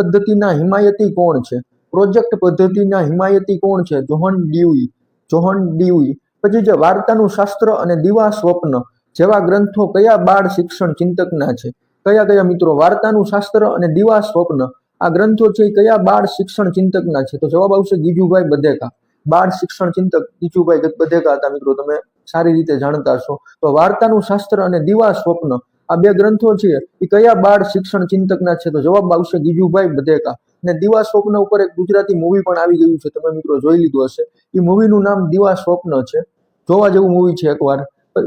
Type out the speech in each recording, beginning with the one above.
પદ્ધતિના હિમાયતી કોણ છે? પ્રોજેક્ટ પદ્ધતિના હિમાયતી કોણ છે? John Dewey. John Dewey. પછી જે વાર્તાનું શાસ્ત્ર અને દીવા સ્વપ્ન જેવા ગ્રંથો કયા બાળ શિક્ષણ ચિંતકના છે? કયા કયા મિત્રો વાર્તાનું શાસ્ત્ર અને દીવા સ્વપ્ન? આ ગ્રંથો છે કયા બાળ શિક્ષણ ચિંતકના છે? તો જવાબ આવશે ગીજુભાઈ બધેકા. બાળ શિક્ષણ ચિંતક ગીજુભાઈ બધેકા હતા મિત્રો, તમે સારી રીતે જાણતા છો તો વાર્તાનું શાસ્ત્ર અને દીવા સ્વપ્ન આ બે ગ્રંથો છે એ કયા બાળ શિક્ષણ ચિંતકના છે? તો જવાબ આવશે ગીજુભાઈ બધેકા અને દીવા સ્વપ્ન ઉપર એક ગુજરાતી મૂવી પણ આવી ગયું છે, તમે મિત્રો જોઈ લીધું હશે. એ મૂવીનું નામ દીવા સ્વપ્ન છે. જોવા જેવું મૂવી છે એકવાર.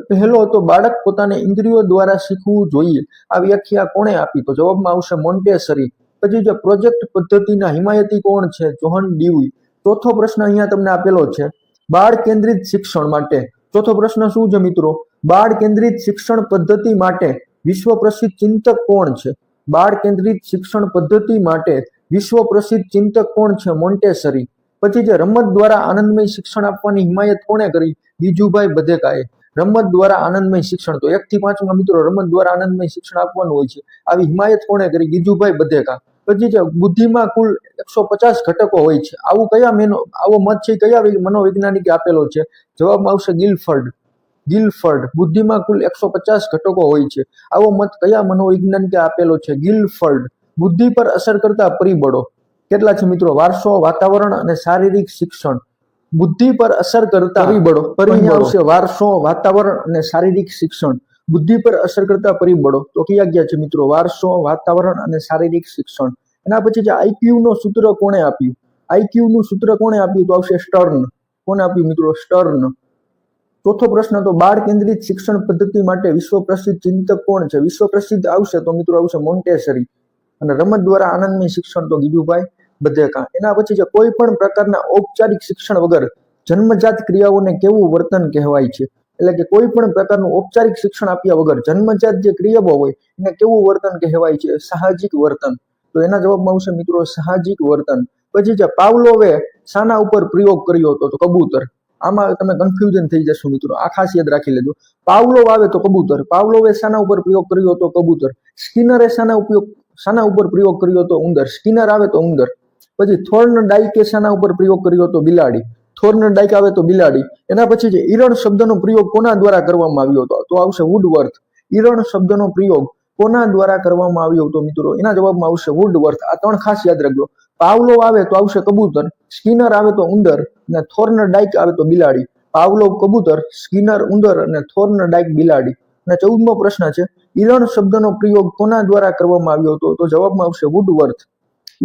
પહેલો તો બાળક પોતાને ઇન્દ્રિયો દ્વારા શીખવું જોઈએ. આ વ્યાખ્યા કોણે આપી? તો જવાબમાં આવશે મોન્ટેસરી. પછી જે પ્રોજેક્ટ પદ્ધતિના હિમાયતી કોણ છે? John Dewey. ચોથો પ્રશ્ન અહીંયા તમને આપેલો છે. બાળ કેન્દ્રિત શિક્ષણ માટે. ચોથો પ્રશ્ન શું છે મિત્રો? બાળ કેન્દ્રિત શિક્ષણ પદ્ધતિ માટે વિશ્વ પ્રસિદ્ધ ચિંતક કોણ છે? બાળ કેન્દ્રિત શિક્ષણ પદ્ધતિ માટે વિશ્વ પ્રસિદ્ધ ચિંતક કોણ છે મોન્ટેસરી? પછી જે રમત દ્વારા આનંદમય શિક્ષણ આપવાની હિમાયત કોણે કરી? બીજુભાઈ બધેકાએ. રમત દ્વારા આનંદમય શિક્ષણ. તો એક થી પાંચમાં મિત્રો રમત દ્વારા આનંદમય શિક્ષણ આપવાનું હોય છે. આવી હિમાયત કોણે કરી? ગીજુભાઈ બધેકા. પછી જે બુદ્ધિમાં કુલ એકસો પચાસ ઘટકો હોય છે. આવું કયા મેનો, આવો મત છે? કયા મનોવૈજ્ઞાનિકે આપેલો છે? જવાબમાં આવશે ગિલફર્ડ. ગિલફર્ડ બુદ્ધિમાં કુલ એકસો પચાસ ઘટકો હોય છે. આવો મત કયા મનોવૈજ્ઞાનિકે આપેલો છે? ગિલફર્ડ બુદ્ધિ પર અસર કરતા પરિબળો. કેટલા છે મિત્રો? વારસો વાતાવરણ અને શારીરિક શિક્ષણ. બુદ્ધિ પર અસર કરતા પરિબળો પરિબળો. વારસો વાતાવરણ અને શારીરિક શિક્ષણ. બુદ્ધિ પર અસર કરતા પરિબળો. તો કયા ગયા છે મિત્રો? વારસો વાતાવરણ અને શારીરિક શિક્ષણ. એના પછી જે આઈક્યુ નો સૂત્ર કોણે આપ્યું? આઈક્યુ નું સૂત્ર કોણે આપ્યું? તો આવશે સ્ટર્ન. કોને આપ્યું મિત્રો? સ્ટર્ન. ચોથો પ્રશ્ન તો બાળ કેન્દ્રિત શિક્ષણ પદ્ધતિ માટે વિશ્વ પ્રસિદ્ધ ચિંતક કોણ છે? વિશ્વ પ્રસિદ્ધ આવશે તો મિત્રો આવશે મોન્ટેસરી. અને રમત દ્વારા આનંદમય શિક્ષણ તો ગીજુભાઈ બધેકા એના પછી જે કોઈ પણ પ્રકારના ઔપચારિક શિક્ષણ વગર જન્મજાત ક્રિયાઓને કેવું વર્તન કહેવાય છે? એટલે કે કોઈ પણ પ્રકારનું ઔપચારિક શિક્ષણ આપ્યા વગર જન્મજાત જે ક્રિયાઓ હોય, એને કેવું વર્તન કહેવાય છે? સાહજિક વર્તન. તો એના જવાબમાં આવશે મિત્રો સાહજિક વર્તન. પછી જે પાવલોવે શાના ઉપર પ્રયોગ કર્યો હતો તો કબૂતર. આમાં તમે કન્ફ્યુઝન થઈ જશો મિત્રો. આ ખાસ યાદ રાખી લેજો. પાવલો આવે તો કબૂતર. પાવલોવે શાના ઉપર પ્રયોગ કર્યો હતો કબૂતર. સ્કિનરે શાના ઉપયોગ, શાના ઉપર પ્રયોગ કર્યો હતો ઉંદર. સ્કિનર આવે તો ઉંદર. પછી થોર્ન ડાઇકે શાના ઉપર પ્રયોગ કર્યો હતો બિલાડી. થોર્ન ડાઇક આવે તો બિલાડી. એના પછી જે ઈરણ શબ્દનો પ્રયોગ કોના દ્વારા કરવામાં આવ્યો હતો? તો આવશે વુડવર્થ ઈરણ શબ્દનો પ્રયોગ કોના દ્વારા કરવામાં આવ્યો હતો મિત્રો? એના જવાબમાં આવશે વુડવર્થ આ ત્રણ ખાસ યાદ રાખજો. પાવલો આવે તો આવશે કબૂતર સ્કિનર આવે તો ઉંદર અને થોર્ન ડાઇક આવે તો બિલાડી. પાવલો કબૂતર સ્કિનર ઉંદર અને થોર્ન ડાઇક બિલાડી. અને ચૌદમો પ્રશ્ન છે ઈરણ શબ્દનો પ્રયોગ કોના દ્વારા કરવામાં આવ્યો હતો? તો જવાબમાં આવશે વુડવર્થ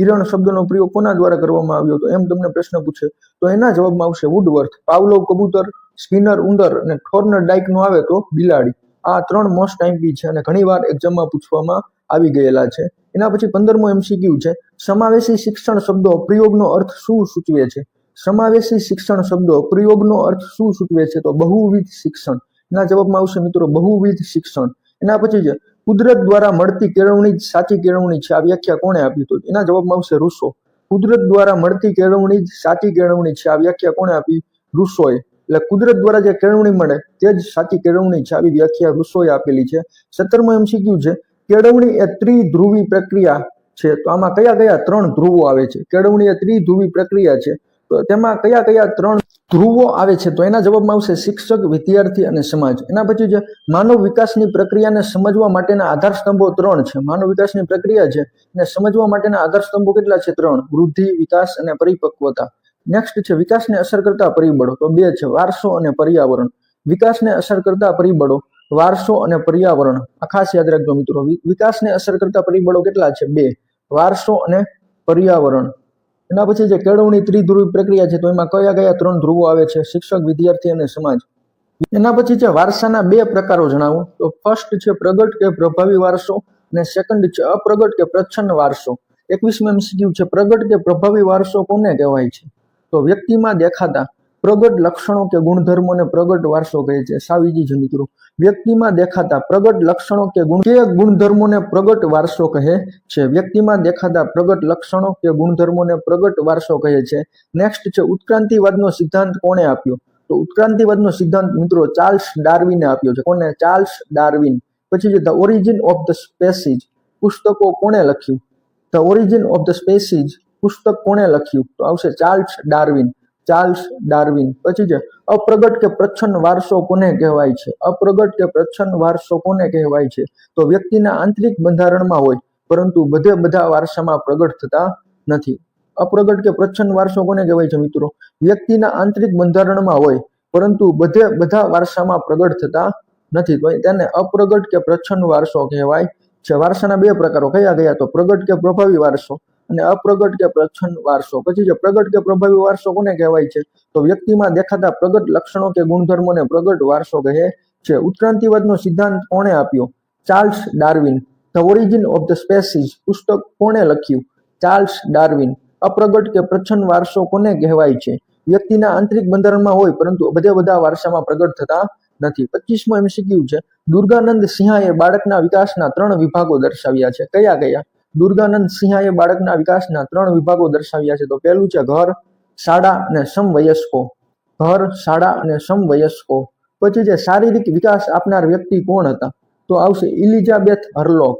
ઈરણ શબ્દનો પ્રયોગ કોના દ્વારા કરવામાં આવ્યો હતો? એમ તમને પ્રશ્ન પૂછે, તો એના જવાબમાં આવશે વુડવર્થ પાવલો કબૂતર સ્કિનર ઉંદર અને થોર્ન ડાઇક નો આવે તો બિલાડી. આ ત્રણ મોસ્ટ આઈમ્પી છે અને ઘણીવાર એક્ઝામમાં પૂછવામાં આવી ગયેલા છે. એના પછી પંદરમો એમસીક્યુ છે. સમાવેશી શિક્ષણ શબ્દો પ્રયોગનો અર્થ શું સૂચવે છે? સમાવેશી શિક્ષણ શબ્દો પ્રયોગનો અર્થ શું સૂચવે છે? તો બહુવિધ શિક્ષણ. એના જવાબમાં આવશે મિત્રો બહુવિધ શિક્ષણ. એના પછી છે કુદરત દ્વારા મળતી કેળવણી જ સાચી કેળવણી છે. આ વ્યાખ્યા કોણે આપી તો? એના જવાબમાં આવશે રૂસો. કુદરત દ્વારા મળતી કેળવણી જ સાચી કેળવણી છે. આ વ્યાખ્યા કોણે આપી? રૂસોએ. એટલે કુદરત દ્વારા જે કેળવણી મળે, તે જ સાચી કેળવણી છે. આવી વ્યાખ્યા રૂસોએ આપેલી છે. સત્તરમો એમસીક્યુ છે. કેળવણી એ ત્રિધ્રુવી પ્રક્રિયા છે. તો આમાં કયા કયા ત્રણ ધ્રુવો આવે છે? કેળવણી એ ત્રિધ્રુવી પ્રક્રિયા છે. તો તેમાં કયા કયા ત્રણ ધ્રુવો આવે છે? તો એના જવાબમાં આવશે શિક્ષક, વિદ્યાર્થી અને સમાજ. એના પછી જે માનવ વિકાસની પ્રક્રિયાને સમજવા માટેના આધાર સ્તંભો ત્રણ છે. માનવ વિકાસની પ્રક્રિયા છે અને સમજવા માટેના આધાર સ્તંભો કેટલા છે? ત્રણ. વૃદ્ધિ, વિકાસ અને પરિપક્વતા. નેક્સ્ટ છે, વિકાસને અસર કરતા પરિબળો. તો બે છે, વારસો અને પર્યાવરણ. વિકાસને અસર કરતા પરિબળો. વારસો અને પર્યાવરણ. આ ખાસ યાદ રાખજો મિત્રો. વિકાસને અસર કરતા પરિબળો કેટલા છે? બે. વારસો અને પર્યાવરણ. એના પછી જે કેળવણી ત્રિધ્રુવી પ્રક્રિયા છે, તો એમાં કયા કયા ત્રણ ધ્રુવો આવે છે? શિક્ષક, વિદ્યાર્થી અને સમાજ. એના પછી છે, વારસાના બે પ્રકારો જણાવો. તો ફર્સ્ટ છે, પ્રગટ કે પ્રભાવી વારસો અને સેકન્ડ છે, અપ્રગટ કે પ્રચ્છન્ન વારસો. એકવીસમાં એમસીક્યુ છે, પ્રગટ કે પ્રભાવી વારસો કોને કહેવાય છે? તો વ્યક્તિમાં દેખાતા પ્રગટ લક્ષણો કે ગુણધર્મોને પ્રગટ વારસો કહે છે. સાવીજી જ મિત્રો, વ્યક્તિમાં દેખાતા પ્રગટ લક્ષણો કે ગુણ, કે ગુણધર્મોને પ્રગટ વારસો કહે છે. વ્યક્તિમાં દેખાતા પ્રગટ લક્ષણો કે ગુણધર્મોને પ્રગટ વારસો કહે છે. નેક્સ્ટ છે, ઉત્ક્રાંતિવાદનો સિદ્ધાંત કોણે આપ્યો? તો ઉત્ક્રાંતિવાદનો સિદ્ધાંત મિત્રો ચાર્લ્સ ડાર્વિને આપ્યો છે. કોને? Charles Darwin. પછી છે, the origin of the species પુસ્તકો કોણે લખ્યું? The origin of the species પુસ્તક કોણે લખ્યું? તો આવશે ચાર્લ્સ ડાર્વિન. Charles Darwin. પછી છે, અપ્રગટ કે પ્રચ્છન્ન વારસો કોને કહેવાય છે? અપ્રગટ કે પ્રચ્છન્ન વારસો કોને કહેવાય છે? તો વ્યક્તિના આંતરિક બંધારણમાં હોય, પરંતુ બધે બધા વારસામાં પ્રગટ થતા નથી. અપ્રગટ કે પ્રચ્છન્ન વારસો કોને કહેવાય છે મિત્રો? વ્યક્તિના આંતરિક બંધારણમાં હોય, પરંતુ બધે બધા વારસામાં પ્રગટ થતા નથી. તો તેને અપ્રગટ કે પ્રચ્છન્ન વારસો કહેવાય છે. વારસાના બે પ્રકારો. કયા કયા? તો પ્રગટ કે પ્રભાવી વારસો. અને અપ્રગટ કે પ્રચ્છન્ન વારસો. પછી જે પ્રગટ કે પ્રભાવી વારસો કોને કહેવાય છે? તો વ્યક્તિમાં દેખાતા પ્રગટ લક્ષણો કે ગુણધર્મોને પ્રગટ વારસો કહે છે. ઉત્ક્રાંતિવાદનો સિદ્ધાંત કોણે આપ્યો? Charles Darwin. The origin of the species પુસ્તક કોણે લખ્યું? Charles Darwin. અપ્રગટ કે પ્રચ્છન્ન વારસો કોને કહેવાય છે? વ્યક્તિના આંતરિક બંધારણમાં હોય, પરંતુ બધે બધા વારસામાં પ્રગટ થતા નથી. પચીસમો એમસીક્યુ છે. દુર્ગાનંદ સિંહાએ બાળકના વિકાસના ત્રણ વિભાગો દર્શાવ્યા છે. કયા કયા? દુર્ગાનંદ સિંહાએ બાળકના વિકાસના ત્રણ વિભાગો દર્શાવ્યા છે. તો પહેલું છે ઘર, શાળા અને સમવયસ્કો. ઘર, શાળા અને સમવયસ્કો. પછી છે શારીરિક વિકાસ આપનાર વ્યક્તિ કોણ હતા? તો આવશે ઇલિઝાબેથ હરલોક.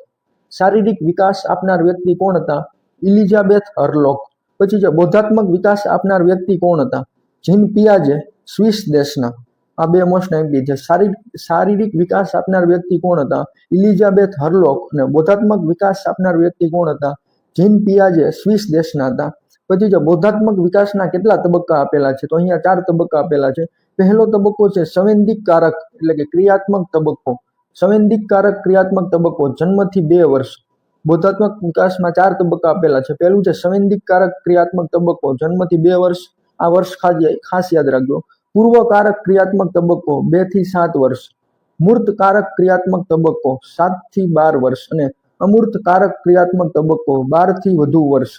શારીરિક વિકાસ આપનાર વ્યક્તિ કોણ હતા? ઇલિઝાબેથ હરલોક. પછી છે બોધાત્મક વિકાસ આપનાર વ્યક્તિ કોણ હતા? જીન પિયાજે સ્વિસ દેશના. આ બે મોસ્ટ એમ્પી છે. શારીરિક શારીરિક વિકાસ આપનાર વ્યક્તિ કોણ હતા? ઇલિઝાબેથ હરલોક અને બોધાત્મક વિકાસ આપનાર વ્યક્તિ કોણ હતા? જીન પિયાજે સ્વિસ દેશના હતા. પછી જો બોધાત્મક વિકાસના કેટલા તબક્કા આપેલા છે? તો અહીંયા ચાર તબક્કા આપેલા છે. પહેલો તબક્કો છે સંવેદિક કારક એટલે કે ક્રિયાત્મક તબક્કો. સંવેદિક કારક ક્રિયાત્મક તબક્કો, જન્મથી બે વર્ષ. બોધાત્મક વિકાસમાં ચાર તબક્કા આપેલા છે. પહેલું છે સંવેદિક કારક ક્રિયાત્મક તબક્કો, જન્મથી બે વર્ષ. આ વર્ષ ખાસ ખાસ યાદ રાખજો. પૂર્વકારક ક્રિયાત્મક તબક્કો બેથી સાત વર્ષ, મૂર્તકારક ક્રિયાત્મક તબક્કો સાતથી બાર વર્ષ અને અમૂર્તકારક ક્રિયાત્મક તબક્કો બારથી વધુ વર્ષ.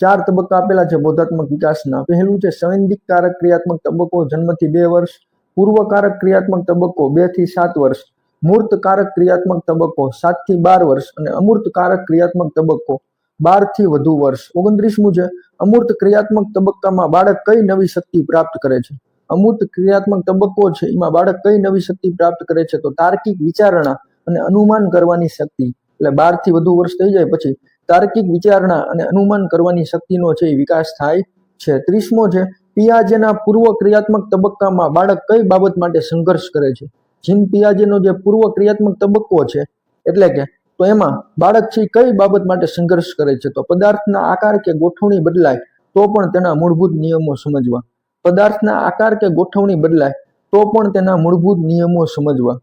ચાર તબક્કા આપેલા છે બોધાત્મક વિકાસના. પહેલું છે સંવેદિક કારક ક્રિયાત્મક તબક્કો જન્મથી બે વર્ષ, પૂર્વકારક ક્રિયાત્મક તબક્કો બેથી સાત વર્ષ, મૂર્તકારક ક્રિયાત્મક તબક્કો સાતથી બાર વર્ષ અને અમૂર્તકારક ક્રિયાત્મક તબક્કો બારથી વધુ વર્ષ. ઓગણત્રીસમું છે, અમૂર્ત ક્રિયાત્મક તબક્કામાં બાળક કઈ નવી શક્તિ પ્રાપ્ત કરે છે? અમૂર્ત ક્રિયાત્મક તબક્કો છે. એમાં બાળક કઈ નવી શક્તિ પ્રાપ્ત કરે છે તો તાર્કિક વિચારણા અને અનુમાન કરવાની શક્તિ. એટલે બારથી વધુ વર્ષ થઈ જાય પછી તાર્કિક વિચારણા અને અનુમાન કરવાની શક્તિનો છે એ વિકાસ થાય છે. ત્રીસમો છે, પિયાજેના પૂર્વ ક્રિયાત્મક તબક્કામાં બાળક કઈ બાબત માટે સંઘર્ષ કરે છે? જીન પિયાજેનો જે પૂર્વ ક્રિયાત્મક તબક્કો છે, એટલે કે તો એમાં બાળક છે કઈ બાબત માટે સંઘર્ષ કરે છે? તો પદાર્થના આકાર કે ગોઠવણી બદલાય તો પણ તેના મૂળભૂત નિયમો સમજવા. પદાર્થના આકાર કે ગોઠવણી બદલાય, તો પણ તેના મૂળભૂત નિયમો સમજવા.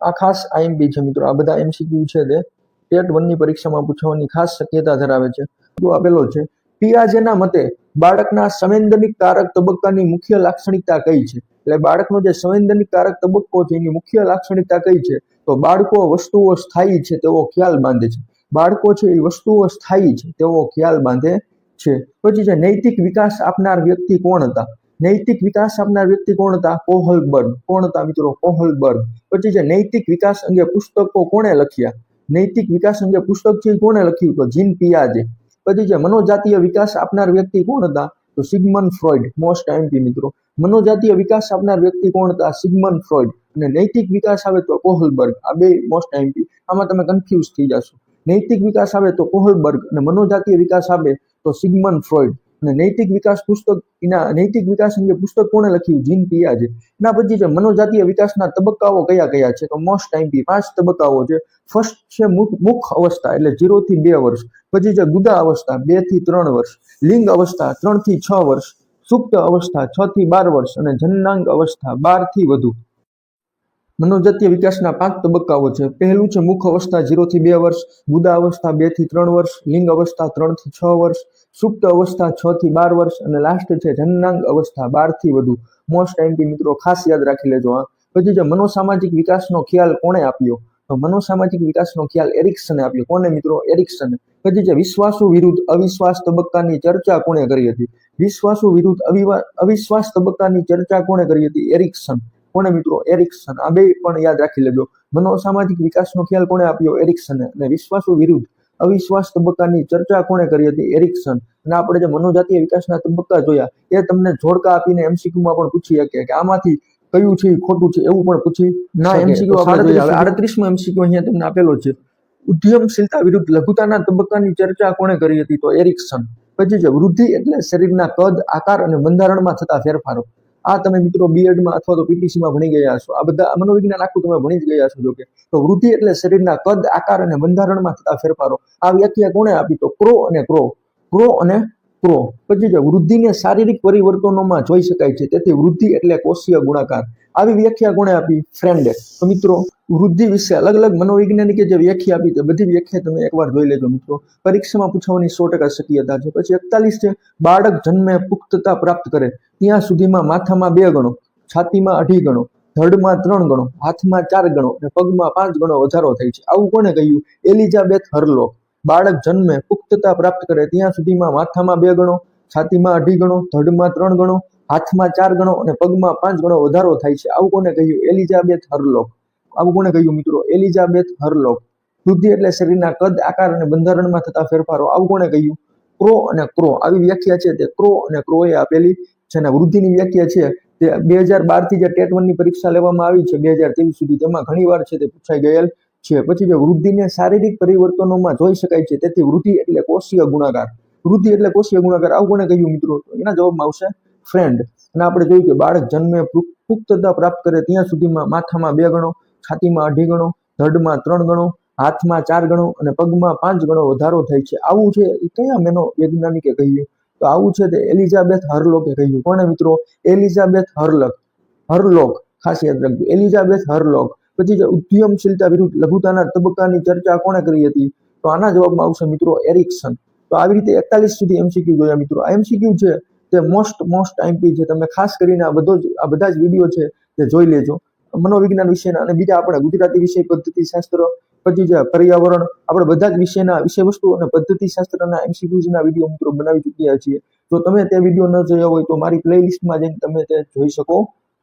આ ખાસ આઈએમપી છે મિત્રો. આ બધા એમસીક્યુ છે તે. ટેટ વનની પરીક્ષામાં પૂછવાની ખાસ શક્યતા ધરાવે છે. તો આપેલો છે પિયાજેના મતે બાળકના સંવેદનિક કારક તબક્કાની મુખ્ય લાક્ષણિકતા કઈ છે? એટલે બાળકનો જે સંવેદનિક કારક તબક્કો છે, એની મુખ્ય લાક્ષણિકતા કઈ છે? તો બાળકો વસ્તુઓ સ્થાયી છે તેવો ખ્યાલ બાંધે છે. બાળકો છે, એ વસ્તુઓ સ્થાયી છે તેવો ખ્યાલ બાંધે છે. પછી છે, નૈતિક વિકાસ આપનાર વ્યક્તિ કોણ હતા? નૈતિક વિકાસ આપનાર વ્યક્તિ કોણ હતા? કોહલબર્ગ કોણ હતા મિત્રો? કોહલબર્ગ પછી છે નૈતિક વિકાસ અંગે પુસ્તકો કોણે લખ્યા? નૈતિક વિકાસ અંગે પુસ્તક છે કોણે લખ્યું? તો જીન પિયાજે. પછી છે મનોજાતીય વિકાસ આપનાર વ્યક્તિ કોણ હતા? તો સિગમન ફ્રોઇડ મોસ્ટ એમપી મિત્રો. મનોજાતીય વિકાસ આપનાર વ્યક્તિ કોણ હતા? Sigmund Freud. અને નૈતિક વિકાસ આવે તો કોહલબર્ગ આ બે મોસ્ટ એમપી આમાં તમે કન્ફ્યુઝ થઈ જશો. નૈતિક વિકાસ આવે તો કોહલબર્ગ અને મનોજાતીય વિકાસ આવે તો સિગમન ફ્રોઇડ. અને નૈતિક વિકાસ પુસ્તક, એના નૈતિક વિકાસ અંગે પુસ્તક કોણે લખ્યું? જીન પિયાજે એના પછી છે, મનોજાતીય વિકાસના તબક્કાઓ કયા કયા છે? તો મોસ્ટ ટાઈમ પાંચ તબક્કાઓ છે. ફર્સ્ટ છે, મુખ અવસ્થા, એટલે ઝીરો થી બે વર્ષ. પછી છે, ગુદા અવસ્થા બેથી ત્રણ વર્ષ. લિંગ અવસ્થા ત્રણથી છ વર્ષ. સુપ્ત અવસ્થા છ થી બાર વર્ષ. અને જન્નાંગ અવસ્થા બારથી વધુ. મનોજાતીય વિકાસના પાંચ તબક્કાઓ છે. પહેલું છે, મુખ અવસ્થા ઝીરો થી બે વર્ષ. ગુદા અવસ્થા બેથી ત્રણ વર્ષ. લિંગ અવસ્થા ત્રણથી છ વર્ષ. સુપ્ત અવસ્થા છ થી બાર વર્ષ અને લાસ્ટ છે જનનાંગ અવસ્થા બારથી વધુ. મોસ્ટ ટાઈમથી મિત્રો ખાસ યાદ રાખી લેજો, હા. પછી જે મનોસામાજિક વિકાસનો ખ્યાલ કોણે આપ્યો? તો મનોસામાજિક વિકાસનો ખ્યાલ એરિક્સને આપ્યો. કોને મિત્રો? એરિક્સને. પછી જે વિશ્વાસુ વિરુદ્ધ અવિશ્વાસ તબક્કાની ચર્ચા કોણે કરી હતી? વિશ્વાસુ વિરુદ્ધ અવિશ્વાસ તબક્કાની ચર્ચા કોણે કરી હતી? એરિક્સન. કોને મિત્રો? એરિક્સન. આ બે પણ યાદ રાખી લેજો. મનોસામાજિક વિકાસનો ખ્યાલ કોણે આપ્યો? એરિક્સને. અને વિશ્વાસુ વિરુદ્ધ અવિશ્વાસ તબક્કાની ચર્ચા કોણે કરી હતી? એરિક્સન. અને આપણે જે મનોજાતીય વિકાસના તબક્કા જોયા એ તમને જોડકા આપીને એમસીક્યુમાં પણ પૂછી શકે કે આમાંથી કયું છે ખોટું છે એવું પણ પૂછી. ના એમસીક્યુ આડત્રીસમો એમસીક્યુ અહીંયા તમને આપેલો છે. ઉદ્યમશીલતા વિરુદ્ધ લઘુતાના તબક્કાની ચર્ચા કોણે કરી હતી? તો એરિક્સન. પછી છે વૃદ્ધિ એટલે શરીરના કદ આકાર અને બંધારણમાં થતા ફેરફારો. આ તમે મિત્રો બીએડમાં અથવા તો પીટીસીમાં ભણી ગયા છો. આ બધા મનોવિજ્ઞાન આખું તમે ભણી જ ગયા છો જોકે. તો વૃદ્ધિ એટલે શરીરના કદ, આકાર અને બંધારણમાં થતા ફેરફારો. આ વ્યાખ્યા કોણે આપી? તો ક્રો અને ક્રો. ક્રો અને ક્રો. પછી જો વૃદ્ધિને શારીરિક પરિવર્તનોમાં જોઈ શકાય છે. તેથી વૃદ્ધિ એટલે કોષીય ગુણાકાર. આવી વ્યાખ્યા કોણે આપી? ફ્રેન્ડે તો મિત્રો, વૃદ્ધિ વિશે અલગ અલગ મનોવૈજ્ઞાનિકે જે વ્યાખ્યા આપી તે બધી વ્યાખ્યા તમે એકવાર જોઈ લેજો મિત્રો. પરીક્ષામાં પૂછવાની સો ટકા શક્યતા છે. પછી એકતાલીસ છે. બાળક જન્મે પુખ્તતા પ્રાપ્ત કરે. ત્યાં સુધીમાં માથામાં બે ગણો, છાતીમાં અઢી ગણો, ધડમાં ત્રણ ગણો, હાથમાં ચાર ગણો અને પગમાં પાંચ ગણો વધારો થાય છે. આવું કોને કહ્યું? એલિઝાબેથ હરલો બાળક જન્મે પુખ્તતા પ્રાપ્ત કરે. ત્યાં સુધીમાં માથામાં બે ગણો, છાતીમાં અઢી ગણો, ધડમાં ત્રણ ગણો હાથમાં ચાર ગણો અને પગમાં પાંચ ગણો વધારો થાય છે. આવું કોને કહ્યું? Elizabeth Hurlock. આવું કોને કહ્યું મિત્રો? Elizabeth Hurlock. વૃદ્ધિ એટલે શરીરના કદ, આકાર અને બંધારણમાં થતા ફેરફારો. આવું કોને કહ્યું? ક્રો અને ક્રો. આવી વ્યાખ્યા છે તે ક્રો અને ક્રોએ આપેલી અને વૃદ્ધિની વ્યાખ્યા છે તે બે હજાર બારથી જે ટેટ વનની પરીક્ષા લેવામાં આવી છે બે હજાર ત્રેવીસ સુધી તેમાં ઘણી વાર છે તે પૂછાઈ ગયેલ છે. પછી જે વૃદ્ધિને શારીરિક પરિવર્તનોમાં જોઈ શકાય છે તેથી વૃદ્ધિ એટલે કોષીય ગુણાકાર. વૃદ્ધિ એટલે કોષીય ગુણાકાર. આવું કોને કહ્યું મિત્રો? એના જવાબમાં આવશે ફ્રેન્ડ અને આપણે જોયું કે બાળક જન્મે પુખ- પુખ્તતા પ્રાપ્ત કરે ત્યાં સુધીમાં માથામાં બે ગણો, છાતીમાં અઢી ગણો, ધડમાં ત્રણ ગણો, હાથમાં ચાર ગણો અને પગમાં પાંચ ગણો વધારો થાય છે. આવું છે એ કયા મેનો વૈજ્ઞાનિકે કહ્યું? તો આવું છે તે એલિઝાબેથ હરલોકે કહ્યું. કોને મિત્રો? એલિઝાબેથ હરલક. હરલોક, ખાસ યાદ રાખજો. Elizabeth Hurlock. પછી ઉદ્યમશીલતા વિરુદ્ધ લઘુતાના તબક્કાની ચર્ચા કોણે કરી હતી? તો આના જવાબમાં આવશે મિત્રો એરિક્સન. તો આવી રીતે એકતાલીસ સુધી એમસીક્યુ જોયા મિત્રો. આ એમસીક્યુ છે તે મોસ્ટ મોસ્ટ આઈમ્પી છે. તમે ખાસ કરીને આ બધો જ, આ બધા જ વીડિયો છે તે જોઈ લેજો. મનોવિજ્ઞાન વિષયના અને બીજા આપણે ગુજરાતી વિષય પદ્ધતિ શાસ્ત્ર, પછી જે પર્યાવરણ, આપણે બધા જ વિષયના, વિષય વસ્તુ અને પદ્ધતિ શાસ્ત્રના એમસીક્યુઝના વીડિયો મિત્રો બનાવી ચૂક્યા છીએ. જો તમે તે વીડિયો ન જોયા હોય તો મારી પ્લેલિસ્ટમાં જઈને તમે તે જોઈ શકો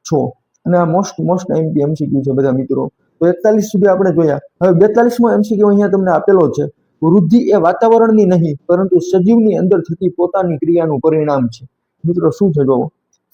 છો. અને આ મોસ્ટ મોસ્ટ એમપી એમસીક્યુ છે બધા મિત્રો. તો એકતાલીસ સુધી આપણે જોયા. હવે બેતાલીસમો એમસીક્યુ અહીંયા તમને આપેલો છે. વૃદ્ધિ એ વાતાવરણની નહીં, પરંતુ સજીવની અંદર થતી પોતાની ક્રિયાનું પરિણામ છે. મિત્રો શું છે જોવો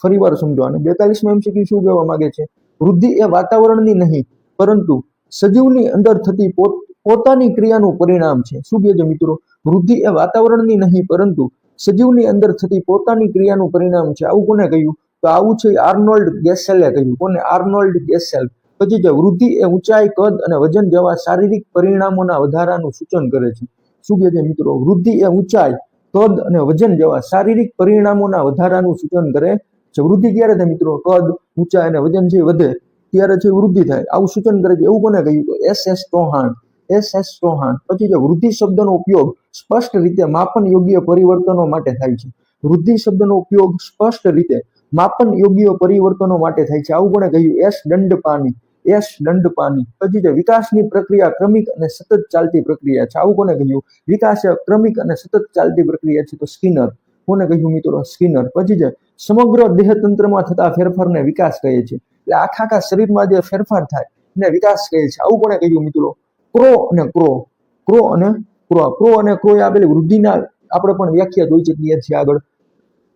ફરી વાર સમજો અને બેતાલીસમાં એમસીક્યુ શું કહેવા માંગે છે? વૃદ્ધિ એ વાતાવરણની નહીં, પરંતુ સજીવની અંદર થતી પોત, પોતાની ક્રિયાનું પરિણામ છે. શું કહે છે મિત્રો? વૃદ્ધિ એ વાતાવરણની નહીં, પરંતુ સજીવની અંદર થતી પોતાની ક્રિયાનું પરિણામ છે. આવું કોને કહ્યું? તો આવું છે આર્નોલ્ડ ગેસેલે કહ્યું. કોને? Arnold Gesell. પછી જે વૃદ્ધિ એ ઊંચાઈ, કદ અને વજન જેવા શારીરિક પરિણામોના વધારાનું સૂચન કરે છે. શું કહે છે મિત્રો? વૃદ્ધિ એ ઊંચાઈ કદ અને વજન જેવા શારીરિક પરિણામોના વધારાનું સૂચન કરે છે. વૃદ્ધિ ક્યારે થાય મિત્રો? કદ ઊંચાઈ અને વજન જે વધે ત્યારે છે વૃદ્ધિ થાય. આવું સૂચન કરે છે. એવું કોને કહ્યું? તો S S Chauhan. S S Chauhan. પછી જે વૃદ્ધિ શબ્દનો ઉપયોગ સ્પષ્ટ રીતે માપન યોગ્ય પરિવર્તનો માટે થાય છે. વૃદ્ધિ શબ્દનો ઉપયોગ સ્પષ્ટ રીતે માપન યોગ્ય પરિવર્તનો માટે થાય છે. આવું કોને કહ્યું? એસ દંડપાની એસ દંડપાની પછી છે વિકાસની પ્રક્રિયા ક્રમિક અને સતત ચાલતી પ્રક્રિયા છે. આવું કોને કહ્યું? વિકાસ ક્રમિક અને સતત ચાલતી પ્રક્રિયા છે તો સ્કિનર. કોને કહ્યું મિત્રો? સ્કિનર. પછી છે સમગ્ર દેહતંત્રમાં થતા ફેરફારને વિકાસ કહે છે. એટલે આખા આખા શરીરમાં જે ફેરફાર થાય એને વિકાસ કહે છે. આવું કોને કહ્યું મિત્રો? ક્રો અને ક્રો. ક્રો અને ક્રો. ક્રો અને ક્રો એ આપેલી વૃદ્ધિના આપણે પણ વ્યાખ્યા જોઈ શકીએ છીએ આગળ.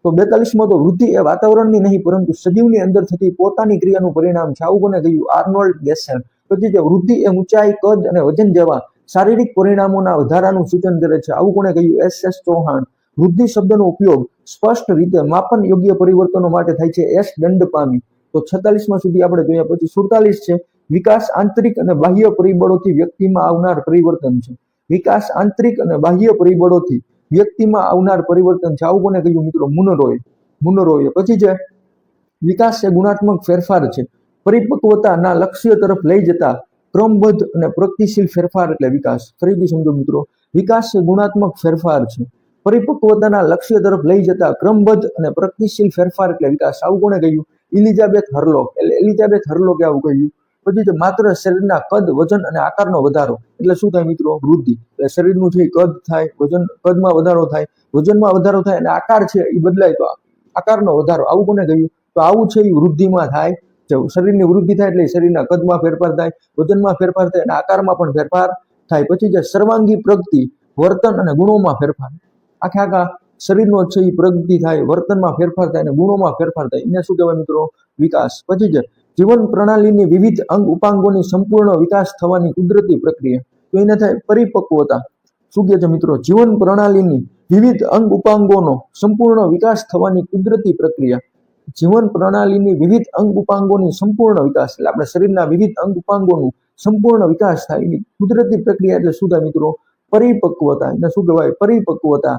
તો બેતાલીસમાં તો વૃદ્ધિ એ વાતાવરણની નહીં, પરંતુ સજીવની અંદર થતી પોતાની ક્રિયાનું પરિણામ છે આવું કોને કહ્યું આર્નોલ્ડ ગેસેલ પછી જે વૃદ્ધિ એ ઊંચાઈ, કદ અને વજન જેવા શારીરિક પરિણામોના વધારાનું સૂચન કરે છે. આવું કોને કહ્યું એસ એસ ચૌહાણ, વૃદ્ધિ શબ્દનો ઉપયોગ સ્પષ્ટ રીતે માપન યોગ્ય પરિવર્તનો માટે થાય છે. એસ દંડ પામી તો છતાલીસમાં સુધી આપણે જોયા, પછી સુડતાલીસ છે. વિકાસ આંતરિક અને બાહ્ય પરિબળોથી વ્યક્તિમાં આવનાર પરિવર્તન છે. વિકાસ આંતરિક અને બાહ્ય પરિબળોથી વ્યક્તિમાં આવનાર પરિવર્તન છે. આવું કોને કહ્યું મિત્રો? મુનરોએ મુનરોએ પછી છે, વિકાસ એ ગુણાત્મક ફેરફાર છે. પરિપક્વતાના લક્ષ્ય તરફ લઈ જતા ક્રમબદ્ધ અને પ્રગતિશીલ ફેરફાર એટલે વિકાસ. ફરીથી સમજો મિત્રો, વિકાસ એ ગુણાત્મક ફેરફાર છે. પરિપક્વતાના લક્ષ્ય તરફ લઈ જતા ક્રમબદ્ધ અને પ્રગતિશીલ ફેરફાર એટલે વિકાસ. આવું કોને કહ્યું? ઇલિઝાબેથ હરલોક. એટલે એલિઝાબેથ હરલોકે આવું કહ્યું. પછી જે માત્ર શરીરના કદ, વજન અને આકારનો વધારો. એટલે શું થાય મિત્રો? વૃદ્ધિ. એટલે શરીરનું છે કદ થાય, વજન કદમાં વધારો થાય, વજનમાં વધારો થાય અને આકાર છે એ બદલાય તો આકારનો વધારો. આવું કોને કહ્યું? તો આવું છે એ વૃદ્ધિમાં થાય. જો શરીરની વૃદ્ધિ થાય એટલે શરીરના કદમાં ફેરફાર થાય, વજનમાં ફેરફાર થાય અને આકારમાં પણ ફેરફાર થાય. પછી જે સર્વાંગી પ્રગતિ, વર્તન અને ગુણોમાં ફેરફાર. આખા આખા શરીરનો છે એ પ્રગતિ થાય, વર્તનમાં ફેરફાર થાય અને ગુણોમાં ફેરફાર થાય. એને શું કહેવાય મિત્રો? વિકાસ. પછી છે જીવન પ્રણાલીની વિવિધ અંગ ઉપાંગોની સંપૂર્ણ વિકાસ થવાની કુદરતી પ્રક્રિયા. તો એને થાય પરિપક્વતા શું કહે છે મિત્રો? જીવન પ્રણાલીની વિવિધ અંગ ઉપાંગોનો સંપૂર્ણ વિકાસ થવાની કુદરતી પ્રક્રિયા. જીવન પ્રણાલીની વિવિધ અંગ ઉપાંગોની સંપૂર્ણ વિકાસ. એટલે આપણા શરીરના વિવિધ અંગ ઉપાંગોનું સંપૂર્ણ વિકાસ થાય એની કુદરતી પ્રક્રિયા એટલે શું થાય મિત્રો? પરિપક્વતા. એને શું કહેવાય? પરિપક્વતા.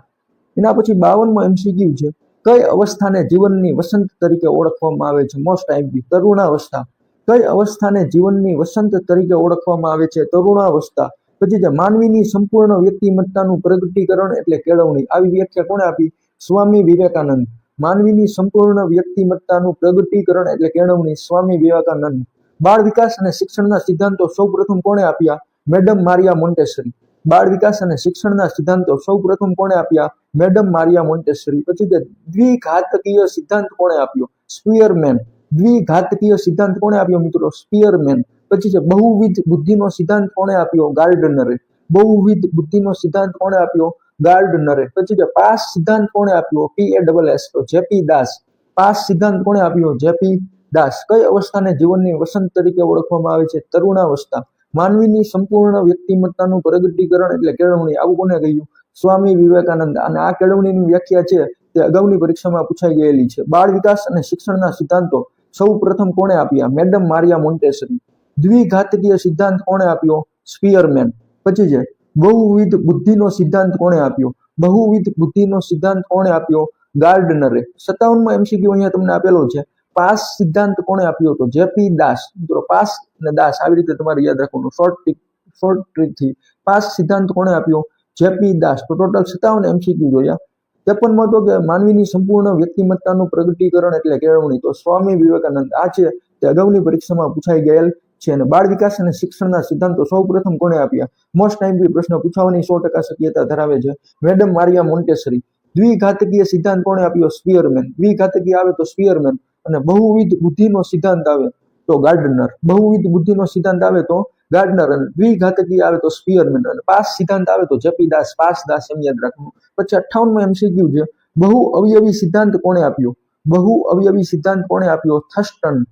એના પછી બાવનમાં એમસીક્યુ છે કઈ અવસ્થાને જીવનની વસંત તરીકે ઓળખવામાં આવે છે? મોસ્ટ આઈમ્પી તરુણાવસ્થા. કઈ અવસ્થાને જીવનની વસંત તરીકે ઓળખવામાં આવે છે? તરુણાવસ્થા. પછી જે માનવીની સંપૂર્ણ વ્યક્તિમત્તાનું પ્રગટીકરણ એટલે કેળવણી. આવી વ્યાખ્યા કોણે આપી? સ્વામી વિવેકાનંદ. માનવીની સંપૂર્ણ વ્યક્તિમત્તાનું પ્રગટીકરણ એટલે કેળવણી. સ્વામી વિવેકાનંદ. બાળ વિકાસ અને શિક્ષણના સિદ્ધાંતો સૌપ્રથમ કોણે આપ્યા? Madam Maria Montessori. બાળ વિકાસ અને શિક્ષણના સિદ્ધાંતો સૌપ્રથમ કોણે આપ્યા? Madam Maria Montessori. પછી તે દ્વિઘાતકીય સિદ્ધાંત કોણે આપ્યો? સ્પિયરમેન. દ્વિઘાતકીય સિદ્ધાંત કોણે આપ્યો મિત્રો? સ્પિયરમેન. પછી છે બહુવિધ બુદ્ધિનો સિદ્ધાંત કોણે આપ્યો? ગાર્ડનરે. બહુવિધ બુદ્ધિનો સિદ્ધાંત કોણે આપ્યો? ગાર્ડનરે. પછી છે પાસ સિદ્ધાંત કોણે આપ્યો? પી એ ડબલ એસ તો જેપી દાસ. પાસ સિદ્ધાંત કોણે આપ્યો? J P Das. કઈ અવસ્થાને જીવનની વસંત તરીકે ઓળખવામાં આવે છે? તરુણાવસ્થા. માનવીની સંપૂર્ણ વ્યક્તિમત્તાનું પ્રગટીકરણ એટલે કેળવણી. આવું કોને કહ્યું? સ્વામી વિવેકાનંદ, અને આ કેળવણીની વ્યાખ્યા છે, તે અગાઉની પરીક્ષામાં પૂછાઈ ગયેલી છે. બાળ વિકાસ અને શિક્ષણના સિદ્ધાંતો સૌ પ્રથમ કોણે આપ્યા? Madam Maria Montessori. દ્વિઘાતકીય સિદ્ધાંત કોણે આપ્યો? સ્પિયરમેન. પછી છે, બહુવિધ બુદ્ધિનો સિદ્ધાંત કોણે આપ્યો? બહુવિધ બુદ્ધિનો સિદ્ધાંત કોણે આપ્યો? ગાર્ડનરે. સત્તાવનમાં એમસીક્યુ અહીંયા તમને આપેલો છે. પાસ સિદ્ધાંત કોણે આપ્યો હતો જેપી દાસ. મિત્રો, પાસ અને દાસ, આવી રીતે તમારે યાદ રાખવાનું. શોર્ટ ટ્રીક શોર્ટ ટ્રીકથી. પાસ સિદ્ધાંત કોણે આપ્યો? જેપી દાસ તો ટોટલ સત્તાવન એમસીક્યુ જોયા. ત્રેપનમાં તો કે માનવીની સંપૂર્ણ વ્યક્તિમત્તાનું પ્રગટીકરણ એટલે કેળવણી. તો સ્વામી વિવેકાનંદ આ છે તે અગાઉની પરીક્ષામાં પૂછાઈ ગયેલ છે અને બાળ વિકાસ અને શિક્ષણના સિદ્ધાંતો સૌ પ્રથમ કોણે આપ્યા? મોસ્ટ ટાઈમ પ્રશ્ન પૂછવાની સો ટકા શક્યતા ધરાવે છે. મેડમ મારિયા મોન્ટેસરી, દ્વિઘાતકીય સિદ્ધાંત કોણે આપ્યો? સ્પિયરમેન. દ્વિઘાતકીય આવે તો સ્પિયરમેન. અને બહુવિધ બુદ્ધિનો સિદ્ધાંત આવે તો ગાર્ડનર. બહુવિધ બુદ્ધિનો સિદ્ધાંત આવે તો ગાર્ડનર અને દ્વિઘાતકી આવે તો સ્પિયરમેન અને પાસ સિદ્ધાંત આવે તો જપીદાસ પાસ દાસ એમ યાદ રાખવું પછી અઠ્ઠાવનમાં એમસીક્યુ છે. બહુ અવયવી સિદ્ધાંત કોણે આપ્યો? બહુ અવયવી સિદ્ધાંત કોણે આપ્યો? થસ્ટન.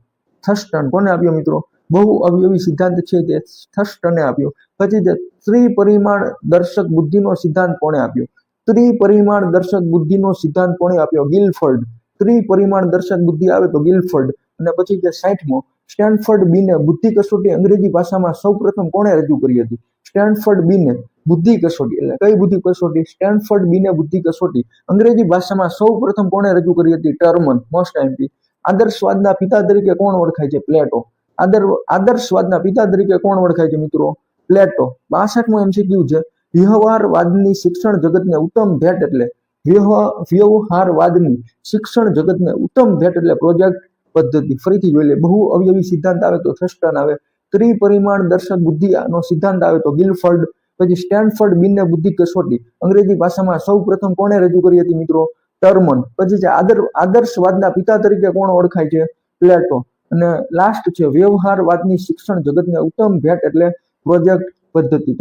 થસ્ટન કોને આપ્યો મિત્રો? બહુ અવયવી સિદ્ધાંત છે તે થસ્ટને આપ્યો. પછી તે ત્રિપરિમાણ દર્શક બુદ્ધિનો સિદ્ધાંત કોણે આપ્યો? ત્રિપરિમાણ દર્શક બુદ્ધિનો સિદ્ધાંત કોણે આપ્યો? ગિલફર્ડ. ત્રિપરિમાણ દર્શક બુદ્ધિ આવે તો ગિલફર્ડ. અને પછી જે સાઠમો સ્ટેનફર્ડ બીને બુદ્ધિ કસોટી અંગ્રેજી ભાષામાં સૌ પ્રથમ કોણે રજૂ કરી હતી? સ્ટેનફર્ડ બીને બુદ્ધિ કસોટી. એટલે કઈ બુદ્ધિ કસોટી? સ્ટેનફર્ડ બીને બુદ્ધિ કસોટી. અંગ્રેજી ભાષામાં સૌ પ્રથમ કોણે રજૂ કરી હતી? ટર્મન મોસ્ટ એમપી આદર્શવાદના પિતા તરીકે કોણ ઓળખાય છે? પ્લેટો. આદર, આદર્શવાદના પિતા તરીકે કોણ ઓળખાય છે મિત્રો? પ્લેટો. બાસઠમું એમસીક્યુ છે. વ્યવહારવાદની શિક્ષણ જગતને ઉત્તમ ભેટ એટલે વ્યવહાર વ્યવહારવાદની શિક્ષણ જગતને ઉત્તમ ભેટ એટલે પ્રોજેક્ટ પદ્ધતિ. ફરીથી જોઈ લે, બહુ અવયવી સિદ્ધાંત આવે તો થસ્ટન આવે, ત્રિપરિમાણ દર્શક બુદ્ધિ નો સિદ્ધાંત આવે તો ગિલફર્ડ, પછી સ્ટેનફર્ડ બિનને બુદ્ધિ કસોટી. અંગ્રેજી ભાષામાં સૌ પ્રથમ કોણે રજૂ કરી હતી મિત્રો? ટર્મન. પછી છે, આદર, આદર્શવાદના પિતા તરીકે કોણ ઓળખાય છે? પ્લેટો. અને લાસ્ટ છે, વ્યવહારવાદની શિક્ષણ જગતને ઉત્તમ ભેટ એટલે પ્રોજેક્ટ પદ્ધતિ.